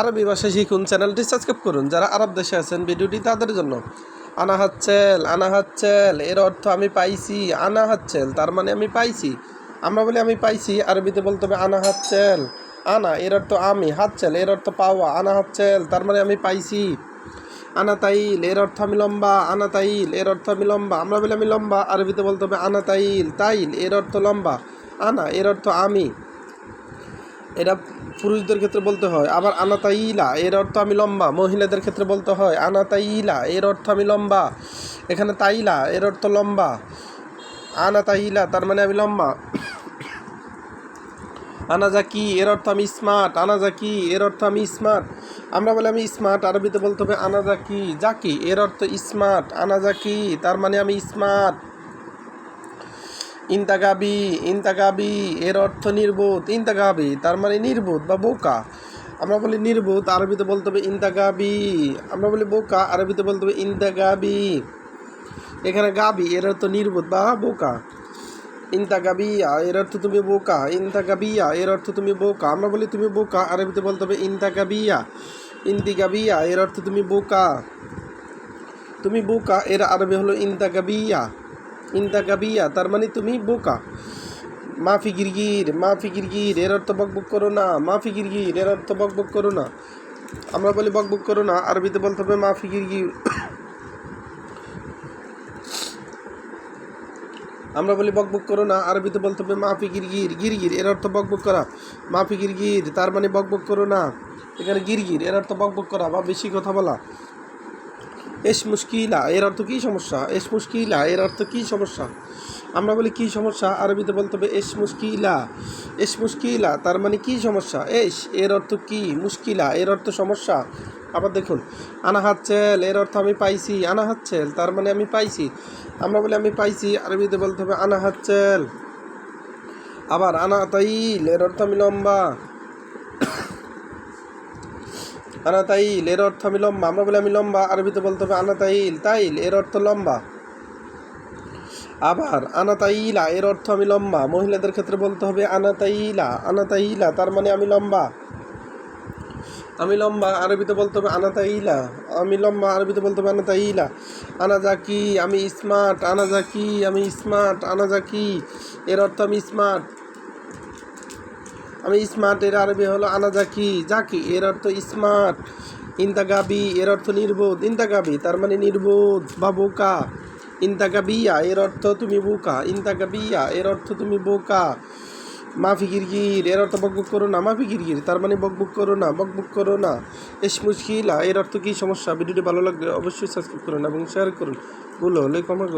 আরবি ভাষা শিখুন, চ্যানেলটি সাবস্ক্রাইব করুন। যারা আরব দেশে আছেন, ভিডিওটি তাদের জন্য। আনা হাচ্ছেল আনা হাচ্ছেল এর অর্থ আমি পাইছি, আনা হাচ্ছেল তার মানে আমি পাইছি। আমরা বলি আমি পাইছি, আরবিতে বলতে হবে আনা হাচ্ছেল আনা, এর অর্থ আমি হাচ্ছেল এর অর্থ পাওয়া, আনা হাচ্ছেল তার মানে আমি পাইছি। আনা তাইল, এর অর্থ আমি লম্বা, আনা তাইল, এর অর্থ আমি লম্বা। আমরা বলি আমি লম্বা, আরবিতে বলতে হবে আনা তাইল তাইল, এর অর্থ লম্বা। আনা, এর অর্থ আমি। এটা পুরুষদের ক্ষেত্রে বলতে হয়। আবার আনাতাইলা, এর অর্থ আমি লম্বা। মহিলাদের ক্ষেত্রে বলতে হয়, আনাতাইলা, এর অর্থ আমি লম্বা। এখানে তাইলা, এর অর্থ লম্বা। আনাতাইলা, তার মানে আমি লম্বা। আনা জাকি এর অর্থ আমি স্মার্ট আনা জাকি এর অর্থ আমি স্মার্ট আমরা বলে আমি স্মার্ট আরবিতে বলতে হবে আনা জাকি জাকি এর অর্থ স্মার্ট আনা জাকি তার মানে আমি স্মার্ট ইন্তাগাবি ইন্তাগাবি এর অর্থ নির্বোধ, ইন্তাগাবি, তার মানে নির্বোধ বা বোকা। আমরা বলি নির্বোধ, আরবিতে বলতে হবে ইন্তাগাবি। আমরা বলি বোকা, আরবিতে বলতে হবে ইন্তাগাবি। এখানে গাবি, এর অর্থ নির্বোধ বা বোকা। ইন্তাগাবিয়া, এর অর্থ তুমি বোকা। ইন্তাগাবিয়া, এর অর্থ তুমি বোকা। আমরা বলি তুমি বোকা, আরবিতে বলতে হবে ইন্তাগাবিয়া। ইন্তিগাবিয়া, এর অর্থ তুমি বোকা। তুমি বোকা, এর আরবি হলো ইন্তাগাবিয়া ইন্তাগাবিয়া তার মানে তুমি বোকা। মাফি গিরগির মাফি গিরগির, এর অর্থ বকবক করো না, মাফি গিরগির, এর অর্থ বকবক করো না। আমরা বলি বকবক করো না, আরবিতে বলতে হবে মাফি গিরগির। আমরা বলি বকবক করো না, আরবিতে বলতে হবে মাফি গিরগির গিরগির, এর অর্থ বকবক করা। মাফি গিরগির, তার মানে বকবক করো না। এখানে গিরগির, এর অর্থ বকবক করা বা বেশি কথা বলা। এস মুশকিলা, এর অর্থ কী সমস্যা? এস মুশকিলা, এর অর্থ কী সমস্যা? আমরা বলি কী সমস্যা? আরবিতে বলতে হবে এস মুশকিলা। এস মুশকিলা, তার মানে কী সমস্যা? এস, এর অর্থ কী? মুশকিলা, এর অর্থ সমস্যা। আবার দেখুন আনা হাতছেল এর অর্থ আমি পাইছি। আনা হাতছেল তার মানে আমি পাইছি। আমরা বলি আমি পাইছি, আরবিতে বলতে হবে আনা হাতছেল আবার আনা তাইল এর অর্থ আমি লম্বা। আনা তাইল, এর অর্থ আমি লম্বা। আমরা বলি আমি লম্বা, আরবিতে বলতে হবে আনা তাইল তাইল, এর অর্থ লম্বা। আবার আনা তাইলা, এর অর্থ আমি লম্বা। মহিলাদের ক্ষেত্রে বলতে হবে আনা তাইলা আনা তাইলা, তার মানে আমি লম্বা। আমি লম্বা, আরবিতে বলতে হবে আনা তাইলা। আমি লম্বা, আরবিতে বলতে হবে আনা তাইলা। আনা জাকি আমি স্মার্ট আনা জাকি আমি স্মার্ট আনা জাকি এর অর্থ আমি স্মার্ট আমি স্মার্ট এর আরবি হলো আনা জাকি জাকি এর অর্থ স্মার্ট ইন্তাগাবি, এর অর্থ নির্বোধ, ইন্তাগাবি, তার মানে নির্বোধ, বা বোকা, ইন্তাগাবিয়া, এর অর্থ তুমি বোকা, ইন্তাগাবিয়া, এর অর্থ তুমি বোকা, মাফি গিরগির, এর অর্থ বকবুক করো না, মাফি গিরগির, তার মানে বকবুক করো না, বকবুক করো না এস মুশকিলা এর অর্থ কী সমস্যা? ভিডিওটি ভালো লাগলে অবশ্যই সাবস্ক্রাইব করুন এবং শেয়ার করুন। ভুল হলে ক্ষমা